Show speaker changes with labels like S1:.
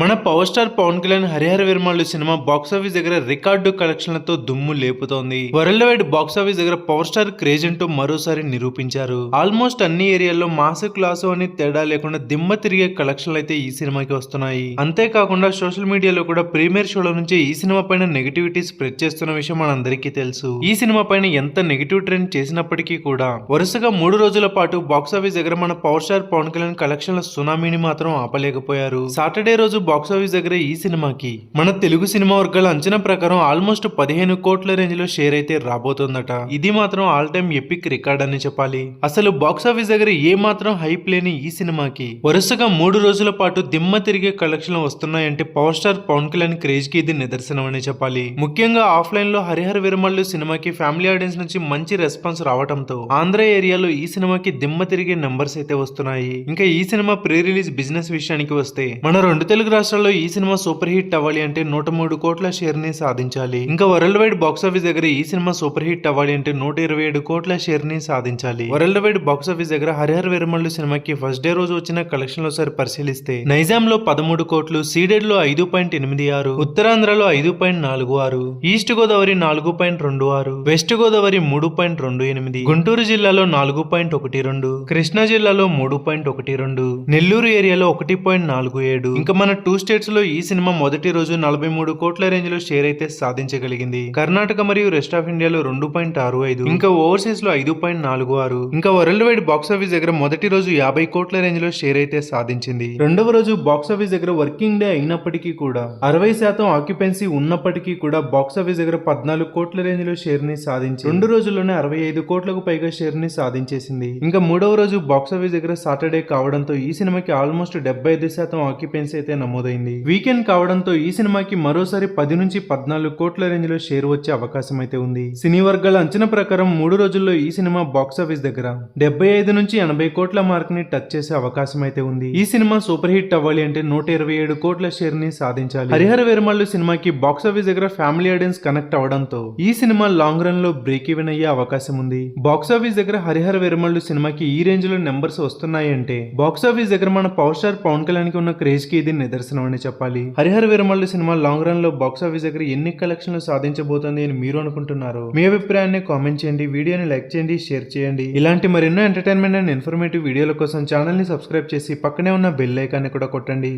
S1: మన power star Pawan Kalyan Harihara Viramallu cinema box office దగ్గర record కలెక్షన్లతో దుమ్ము లేపుతోంది. వరల్డ్ వైడ్ బాక్సాఫీస్ దగ్గర పవర్ స్టార్ క్రేజ్ అంటూ మరోసారి నిరూపించారు. ఆల్మోస్ట్ అన్ని ఏరియాల్లో మాస్ క్లాసు అని తేడా లేకుండా దిమ్మ తిరిగే కలెక్షన్లు అయితే ఈ సినిమాకి వస్తున్నాయి. అంతేకాకుండా సోషల్ మీడియాలో కూడా ప్రీమియర్ షోల నుంచి ఈ సినిమా పైన నెగిటివిటీ స్ప్రెడ్ చేస్తున్న విషయం మనందరికీ తెలుసు. ఈ సినిమా పైన ఎంత నెగిటివ్ ట్రెండ్ చేసినప్పటికీ కూడా వరుసగా మూడు రోజుల పాటు బాక్సాఫీస్ దగ్గర మన పవర్ స్టార్ పవన్ కళ్యాణ్ కలెక్షన్ల సునామీని మాత్రం ఆపలేకపోయారు. సాటర్డే రోజు బాక్సాఫీస్ దగ్గర ఈ సినిమాకి మన తెలుగు సినిమా వర్గాల అంచనా ప్రకారం ఆల్మోస్ట్ పదిహేను కోట్ల రేంజ్లో షేర్ అయితే రాబోతుందట. ఇది మాత్రం ఆల్ టైమ్ ఎపిక్ రికార్డ్ అని చెప్పాలి. అసలు బాక్సాఫీస్ దగ్గర ఏ మాత్రం హైప్ లేని ఈ సినిమాకి వరుసగా మూడు రోజుల పాటు దిమ్మ తిరిగే కలెక్షన్లు వస్తున్నాయంటే పవర్ స్టార్ పవన్ కళ్యాణ్ క్రేజ్కి ఇది నిదర్శనం అని చెప్పాలి. ముఖ్యంగా ఆఫ్లైన్లో హరిహర విరమల్లు సినిమాకి ఫ్యామిలీ ఆడియన్స్ నుంచి మంచి రెస్పాన్స్ రావడంతో ఆంధ్ర ఏరియాలో ఈ సినిమాకి దిమ్మ తిరిగే నెంబర్స్ అయితే వస్తున్నాయి. ఇంకా ఈ సినిమా ప్రీ రిలీజ్ బిజినెస్ విషయానికి వస్తే మన రెండు తెలుగు రాష్ట్రాల్లో ఈ సినిమా సూపర్ హిట్ అవ్వాలి అంటే నూట మూడు కోట్ల షేర్ని సాధించాలి. ఇంకా వరల్డ్ వైడ్ బాక్సాఫీస్ దగ్గర ఈ సినిమా సూపర్ హిట్ అవ్వాలి అంటే నూట ఇరవై ఏడు కోట్ల షేర్ని సాధించాలి. వరల్డ్ వైడ్ బాక్సాఫీస్ దగ్గర హరిహర విరమల్లు సినిమాకి ఫస్ట్ డే రోజు వచ్చిన కలెక్షన్లో సరి పరిశీలిస్తే నైజాం లో పదమూడు కోట్లు సీడెడ్లో ఐదు పాయింట్ ఎనిమిది ఆరు ఉత్తరాంధ్రలో ఐదు పాయింట్ నాలుగు ఆరు ఈస్ట్ గోదావరి నాలుగు పాయింట్ రెండు ఆరు వెస్ట్ గోదావరి మూడు పాయింట్ రెండు ఎనిమిది గుంటూరు జిల్లాలో నాలుగు పాయింట్ ఒకటి రెండు కృష్ణా జిల్లాలో మూడు పాయింట్ ఒకటి రెండు నెల్లూరు ఏరియాలో ఒకటి పాయింట్ నాలుగు ఏడు ఇంకా మన టూ స్టేట్స్లో ఈ సినిమా మొదటి రోజు నలభై మూడు కోట్ల రేంజ్లో షేర్ అయితే సాధించగలిగింది. కర్ణాటక మరియు రెస్ట్ ఆఫ్ ఇండియాలో రెండు పాయింట్ ఆరు ఐదు ఇంకా ఓవర్సీస్లో ఐదు పాయింట్ నాలుగు ఆరు ఇంకా వరల్డ్ వైడ్ బాక్స్ ఆఫీస్ దగ్గర మొదటి రోజు యాభై కోట్ల రేంజ్లో షేర్ అయితే సాధించింది. రెండవ రోజు బాక్స్ ఆఫీస్ దగ్గర వర్కింగ్ డే అయినప్పటికీ కూడా అరవై శాతం ఆక్యుపెన్సీ ఉన్నప్పటికీ కూడా బాక్స్ ఆఫీస్ దగ్గర పద్నాలుగు కోట్ల రేంజ్లో షేర్ని సాధించి రెండు రోజుల్లోనే అరవై ఐదు కోట్లకు పైగా షేర్ని సాధించేసింది. ఇంకా మూడవ రోజు బాక్స్ ఆఫీస్ దగ్గర సాటర్డే కావడంతో ఈ సినిమాకి ఆల్మోస్ట్ డెబ్బై ఐదు శాతం ఆక్యుపెన్సీ అయితే నమోదు నమోదైంది. వీకెండ్ కావడంతో ఈ సినిమాకి మరోసారి పది నుంచి పద్నాలుగు కోట్ల రేంజ్లో షేర్ వచ్చే అవకాశం అయితే ఉంది. సినీ వర్గాల అంచనా ప్రకారం మూడు రోజుల్లో ఈ సినిమా బాక్స్ ఆఫీస్ దగ్గర డెబ్బై ఐదు నుంచి ఎనభై కోట్ల మార్క్ని టచ్ చేసే అవకాశం అయితే ఉంది. ఈ సినిమా సూపర్ హిట్ అవ్వాలి అంటే నూట ఇరవై ఏడు కోట్ల షేర్ని సాధించాలి. హరిహర వేరమల్లు సినిమాకి బాక్స్ ఆఫీస్ దగ్గర ఫ్యామిలీ ఆడియన్స్ కనెక్ట్ అవడంతో ఈ సినిమా లాంగ్ రన్లో బ్రేక్ ఈవెన్ అయ్యే అవకాశం ఉంది. బాక్స్ ఆఫీస్ దగ్గర హరిహర వేరమల్లు సినిమాకి ఈ రేంజ్లో నెంబర్స్ వస్తున్నాయి అంటే బాక్స్ ఆఫీస్ దగ్గర మన పవర్ స్టార్ పవన్ కళ్యాణ్కి ఉన్న క్రేజ్కి ఇది నిదర్శనం. చేస్తున్నామని చెప్పాలి. హరిహర వీరమల్లు సినిమా లాంగ్ రన్లో బాక్స్ ఆఫీస్ దగ్గర ఎన్ని కలెక్షన్లు సాధించబోతోంది అని మీరు అనుకుంటున్నారు? మీ అభిప్రాయాన్ని కామెంట్ చేయండి వీడియోని లైక్ చేయండి షేర్ చేయండి. ఇలాంటి మరెన్నో ఎంటర్టైన్మెంట్ అండ్ ఇన్ఫర్మేటివ్ వీడియోల కోసం ఛానల్ని సబ్స్క్రైబ్ చేసి పక్కనే ఉన్న బెల్ ఐకాన్ని కూడా కొట్టండి.